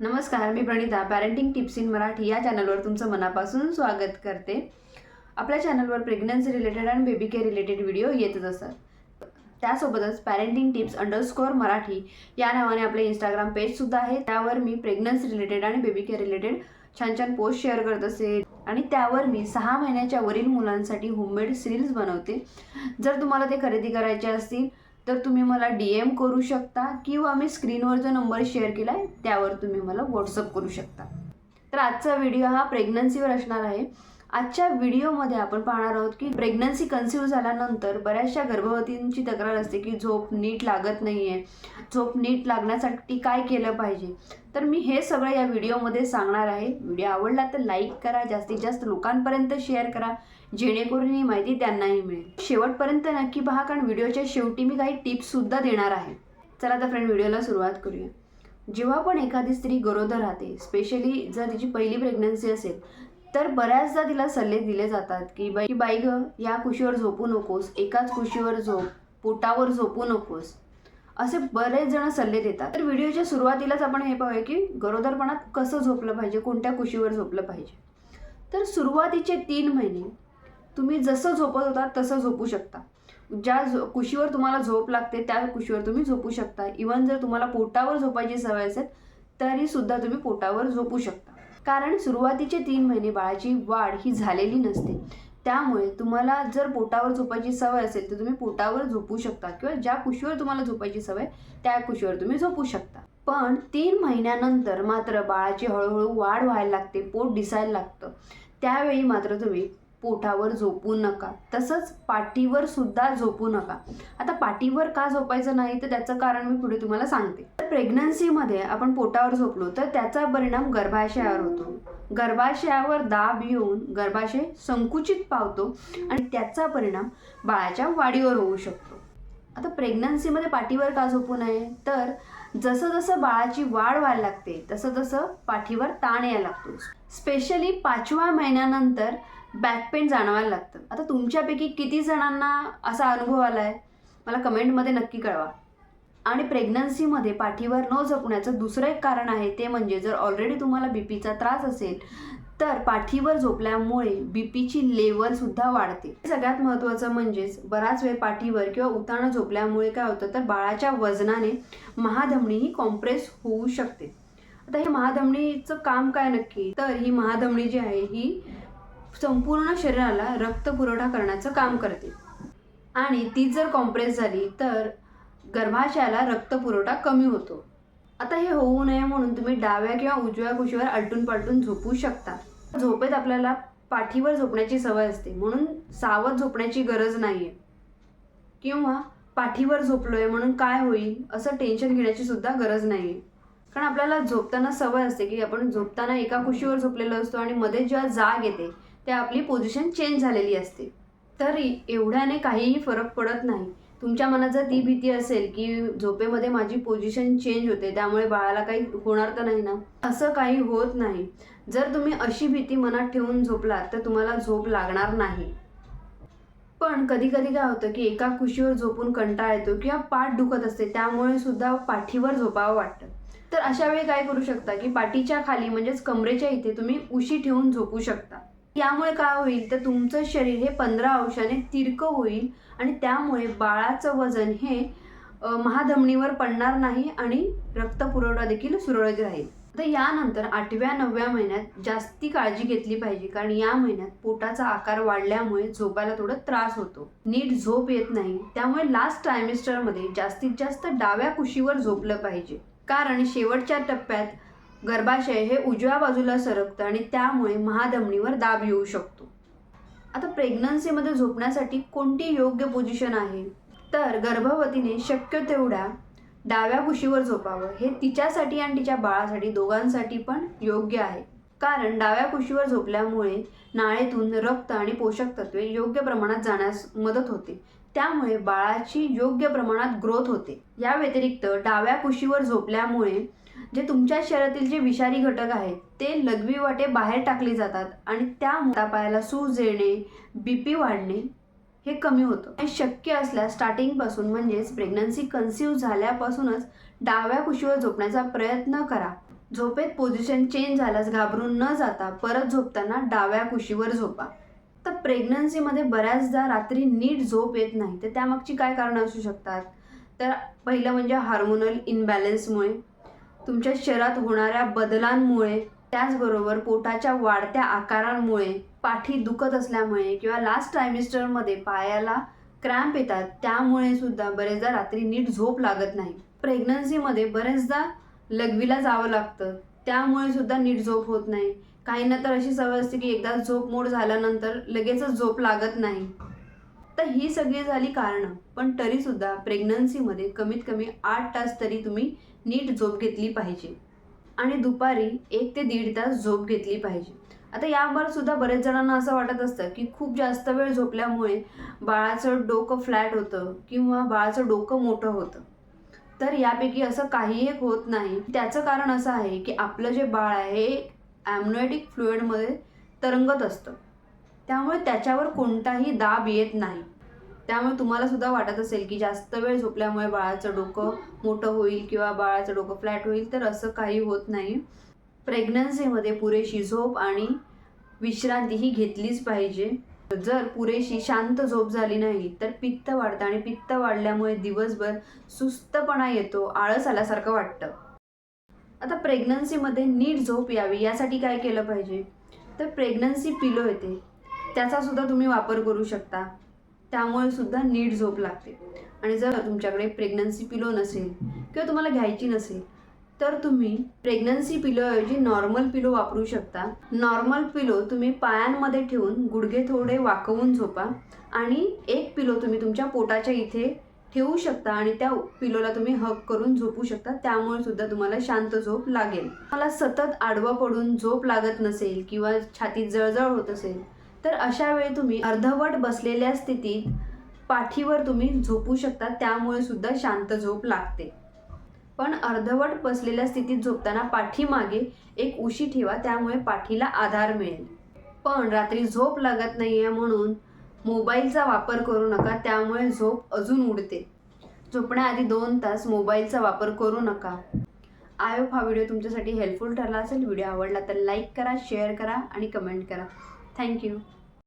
नमस्कार मी Pranita parenting tips in Marathi या चॅनलवर तुमचं मनापासून स्वागत करते. आपल्या चॅनलवर प्रेग्नन्सी रिलेटेड आणि बेबी केअर रिलेटेड व्हिडिओ येतच असतात. त्यासोबतच पॅरेंटिंग टिप्स अंडरस्कोअर मराठी या नावाने आपले इंस्टाग्राम पेजसुद्धा आहे. त्यावर मी प्रेग्नन्सी रिलेटेड आणि बेबी केअर रिलेटेड छान छान पोस्ट शेअर करत असते आणि त्यावर मी सहा महिन्याच्या वरील मुलांसाठी होममेड सिरील्स बनवते. जर तुम्हाला ते खरेदी करायचे असतील तर तुम्ही मला डी एम करू शकता किंवा मी स्क्रीनवर जो नंबर शेअर केला आहे त्यावर तुम्ही मला व्हॉट्सअप करू शकता. तर आजचा व्हिडिओ हा प्रेग्नन्सीवर असणार आहे. आजच्या व्हिडिओमध्ये आपण पाहणार आहोत की प्रेग्नन्सी कन्सिव्ह झाल्यानंतर बऱ्याचशा गर्भवतींची तक्रार असते की झोप नीट लागत नाही आहे झोप नीट लागण्यासाठी काय केलं पाहिजे? तर मी हे सगळं या व्हिडिओमध्ये सांगणार आहे. व्हिडिओ आवडला तर लाईक करा जास्तीत जास्त लोकांपर्यंत शेअर करा. जेणेकरून ही माहिती त्यांनाही मिळेल. शेवटपर्यंत नक्की पहा कारण व्हिडिओच्या शेवटी मी काही टिप्ससुद्धा देणार आहे. चला तर फ्रेंड व्हिडिओला सुरुवात करूया. जेव्हा पण एखादी स्त्री गरोदर राहते स्पेशली जर तिची पहिली प्रेग्नन्सी असेल तर बऱ्याचदा तिला सल्ले दिले जातात की बाई की बाई ग या कुशीवर झोपू नकोस एकाच कुशीवर झोप पोटावर झोपू नकोस. असे बरेच जण सल्ले देतात. तर व्हिडिओच्या सुरुवातीलाच आपण हे पाहूया की गरोदरपणात कसं झोपलं पाहिजे कोणत्या कुशीवर झोपलं पाहिजे. तर सुरुवातीचे तीन महिने तुम्ही जसं झोपत होता तसं झोपू शकता. ज्या झो कुशीवर तुम्हाला झोप लागते त्या कुशीवर तुम्ही झोपू शकता. इवन जर तुम्हाला पोटावर झोपायची सवय असेल तरीसुद्धा तुम्ही पोटावर झोपू शकता. कारण सुरुवातीचे तीन महिने बाळाची वाढ ही झालेली नसते. त्यामुळे तुम्हाला जर पोटावर झोपायची सवय असेल तर तुम्ही पोटावर झोपू शकता. किंवा ज्या कुशीवर तुम्हाला झोपायची सवय त्या कुशीवर तुम्ही झोपू शकता. पण तीन महिन्यानंतर मात्र बाळाची हळूहळू वाढ व्हायला लागते पोट दिसायला लागतं. त्यावेळी मात्र तुम्ही पोटावर झोपू नका. तसंच पाठीवर सुद्धा झोपू नका. आता पाठीवर का झोपायचं नाही तर त्याचं कारण मी पुढे तुम्हाला सांगते. तर प्रेग्नन्सीमध्ये आपण पोटावर झोपलो तर त्याचा परिणाम गर्भाशयावर होतो. गर्भाशयावर दाब येऊन गर्भाशय संकुचित पावतो आणि त्याचा परिणाम बाळाच्या वाढीवर होऊ शकतो. आता प्रेग्नन्सीमध्ये पाठीवर का झोपू नये? तर जसं जसं बाळाची वाढ व्हायला लागते तसं तसं पाठीवर ताण यायला लागतो. स्पेशली पाचव्या महिन्यानंतर बॅक पेन जाणवायला लागतं. आता तुमच्यापैकी किती जणांना असा अनुभव आला आहे मला कमेंटमध्ये नक्की कळवा. आणि प्रेग्नन्सीमध्ये पाठीवर न झोपण्याचं दुसरं एक कारण आहे ते म्हणजे जर ऑलरेडी तुम्हाला बी पीचा त्रास असेल तर पाठीवर झोपल्यामुळे बी पीची लेवलसुद्धा वाढते. सगळ्यात महत्त्वाचं म्हणजेच बराच वेळ पाठीवर किंवा उताणं झोपल्यामुळे काय होतं तर बाळाच्या वजनाने महाधमनी ही कॉम्प्रेस होऊ शकते. आता हे महाधमनीचं काम काय नक्की? तर ही महाधमनी जी आहे ही संपूर्ण शरीराला रक्त पुरवठा करण्याचं काम करते. आणि ती जर कॉम्प्रेस झाली तर गर्भाशयाला रक्त पुरवठा कमी होतो. आता हे होऊ नये म्हणून तुम्ही डाव्या किंवा उजव्या कुशीवर आलटून पालटून झोपू शकता. झोपेत आपल्याला पाठीवर झोपण्याची सवय असते म्हणून सावध झोपण्याची गरज नाही आहे किंवा पाठीवर झोपलोय म्हणून काय होईल असं टेन्शन घेण्याची सुद्धा गरज नाही आहे कारण आपल्याला झोपताना सवय असते की आपण झोपताना एका कुशीवर झोपलेलो असतो आणि मध्ये जेव्हा जाग येते त्या आपली पोझिशन चेंज झालेली असते. तर एवढ्याने काहीही फरक पडत नाही. तुमच्या मनात जर ती भीती असेल की झोपेमध्ये माझी पोझिशन चेंज होते त्यामुळे बाळाला काही होणार तर नाही ना? असं काही होत नाही. जर तुम्ही अशी भीती मनात ठेवून झोपलात तर तुम्हाला झोप लागणार नाही. पण कधी कधी काय होतं की एका कुशीवर झोपून कंटाळा येतो किंवा पाठ दुखत असते त्यामुळे सुद्धा पाठीवर झोपावं वाटतं. तर अशा वेळी काय करू शकता की पाठीच्या खाली म्हणजेच कमरेच्या इथे तुम्ही उशी ठेवून झोपू शकता. यामुळे काय होईल? तर तुमचं शरीर हे पंधरा अंशाने तिरकं होईल आणि त्यामुळे बाळाचं वजन हे महाधमनीवर पडणार नाही आणि रक्तपुरवठा देखील सुरळीत राहील. तर यानंतर आठव्या नवव्या महिन्यात जास्ती काळजी घेतली पाहिजे कारण या महिन्यात पोटाचा आकार वाढल्यामुळे झोपायला थोडा त्रास होतो. नीट झोप येत नाही त्यामुळे लास्ट ट्रायमिस्टरमध्ये जास्तीत जास्त डाव्या कुशीवर झोपलं पाहिजे. कारण शेवटच्या टप्प्यात गर्भाशय हे उजव्या बाजूला सरकतं आणि त्यामुळे महाधमनीवर दाब येऊ शकतो. आता प्रेग्नन्सीमध्ये झोपण्यासाठी कोणती योग्य पोझिशन आहे? तर गर्भवतीने शक्य तेवढ्या डाव्या कुशीवर झोपावं. हे तिच्यासाठी आणि तिच्या बाळासाठी दोघांसाठी पण योग्य आहे. कारण डाव्या कुशीवर झोपल्यामुळे नाळेतून रक्त आणि पोषक तत्वे योग्य प्रमाणात जाण्यास मदत होते. त्यामुळे बाळाची योग्य प्रमाणात ग्रोथ होते. या व्यतिरिक्त डाव्या कुशीवर झोपल्यामुळे जे तुमच्या शरीरातील जे विषारी घटक आहेत ते लघवी वाटे बाहेर टाकले जातात आणि त्या मोठापायाला सूज येणे बी पी वाढणे हे कमी होतं. आणि शक्य असल्यास स्टार्टिंगपासून म्हणजेच प्रेग्नन्सी कन्सिव्ह झाल्यापासूनच डाव्या कुशीवर झोपण्याचा प्रयत्न करा. झोपेत पोझिशन चेंज झाल्यास घाबरून न जाता परत झोपताना डाव्या कुशीवर झोपा. तर प्रेग्नन्सीमध्ये बऱ्याचदा रात्री नीट झोप येत नाही. तर त्यामागची काय कारणं असू शकतात? तर पहिलं म्हणजे हार्मोनल इनबॅलन्समुळे तुमच्या शरीरात होणाऱ्या बदलांमुळे त्याचबरोबर पोटाच्या वाढत्या आकारांमुळे पाठी दुखत असल्यामुळे किंवा लास्ट ट्रायमिस्टरमध्ये पायाला क्रॅम्प येतात त्यामुळे सुद्धा बरेचदा रात्री नीट झोप लागत नाही. प्रेग्नन्सीमध्ये बरेचदा लघवीला जावं लागतं त्यामुळे सुद्धा नीट झोप होत नाही. काहींना तर अशी सवय असते की एकदा झोप मोड झाल्यानंतर लगेचच झोप लागत नाही. तर ही सगळी झाली कारणं. पण तरीसुद्धा प्रेग्नन्सीमध्ये कमीत कमी आठ तास तरी तुम्ही नीट झोप घेतली पाहिजे. आणि दुपारी एक ते दीड तास झोप घेतली पाहिजे. आता यावर सुद्धा बरेच जणांना असं वाटत असतं की खूप जास्त वेळ झोपल्यामुळे बाळाचं डोकं फ्लॅट होतं किंवा बाळाचं डोकं मोठं होतं. तर यापैकी असं काही एक होत नाही. त्याचं कारण असं आहे की आपलं जे बाळ आहे हे ॲम्नोएटिक फ्लुएडमध्ये तरंगत असतं. त्यामुळे त्याच्यावर कोणताही दाब येत नाही. त्यामुळे तुम्हाला सुद्धा वाटत असेल की जास्त वेळ झोपल्यामुळे बाळाचं डोकं मोठं होईल किंवा बाळाचं डोकं फ्लॅट होईल तर असं काही होत नाही. प्रेग्नन्सीमध्ये पुरेशी झोप आणि विश्रांतीही घेतलीच पाहिजे. जर पुरेशी शांत झोप झाली नाही तर पित्त वाढतं आणि पित्त वाढल्यामुळे दिवसभर सुस्तपणा येतो आळस आल्यासारखं वाटतं. आता प्रेग्नन्सीमध्ये नीट झोप यावी यासाठी काय केलं पाहिजे? तर प्रेग्नन्सी पिलो येते. त्याचा सुद्धा तुम्ही वापर करू शकता. त्यामुळे सुद्धा नीट झोप लागते. आणि जर तुमच्याकडे प्रेग्नन्सी पिलो नसेल किंवा तुम्हाला घ्यायची नसेल तर तुम्ही प्रेग्नन्सी पिलोऐवजी नॉर्मल पिलो वापरू शकता. नॉर्मल पिलो तुम्ही पायांमध्ये ठेवून गुडघे थोडे वाकवून झोपा आणि एक पिलो तुम्ही तुमच्या पोटाच्या इथे ठेवू शकता आणि त्या पिलोला तुम्ही हक करून झोपू शकता. त्यामुळे सुद्धा तुम्हाला शांत झोप लागेल. मला सतत आडवं पडून झोप लागत नसेल किंवा छातीत जळजळ होत असेल तर अशा वेळी तुम्ही अर्धवट बसलेल्या स्थितीत पाठीवर तुम्ही झोपू शकता त्यामुळे सुद्धा शांत झोप लागते. पण अर्धवट बसलेल्या स्थितीत झोपताना पाठीमागे एक उशी ठेवा त्यामुळे पाठीला आधार मिळेल. पण रात्री झोप लागत नाही आहे म्हणून मोबाईलचा वापर करू नका त्यामुळे झोप अजून उडते. झोपण्याआधी दोन तास मोबाईलचा वापर करू नका. आय होप हा व्हिडिओ तुमच्यासाठी हेल्पफुल ठरला असेल. व्हिडिओ आवडला तर लाईक करा शेअर करा आणि कमेंट करा. Thank you.